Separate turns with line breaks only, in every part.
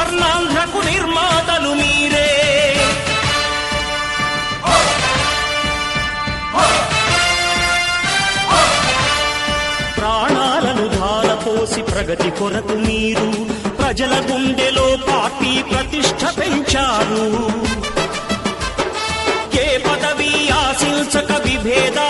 స్వర్ణాంధ్రకు నిర్మాతలు మీరే. ప్రాణాలను ధారపోసి ప్రగతి కొరకు మీరు ప్రజల గుండెలో పార్టీ ప్రతిష్ట పెంచారు. ఏ పదవి ఆశించక విభేదాలు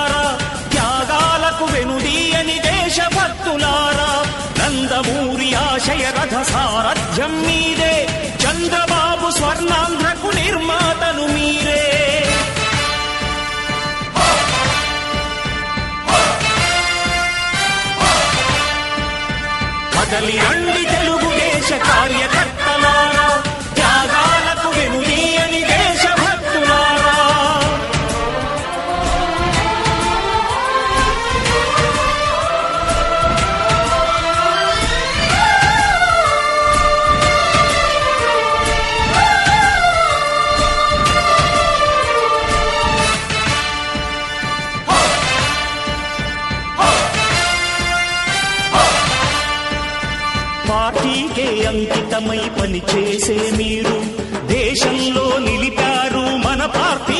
కదలి రండి పార్టీకే అంకితమై పనిచేసే మీరు. దేశంలో నిలిపారు మన పార్టీ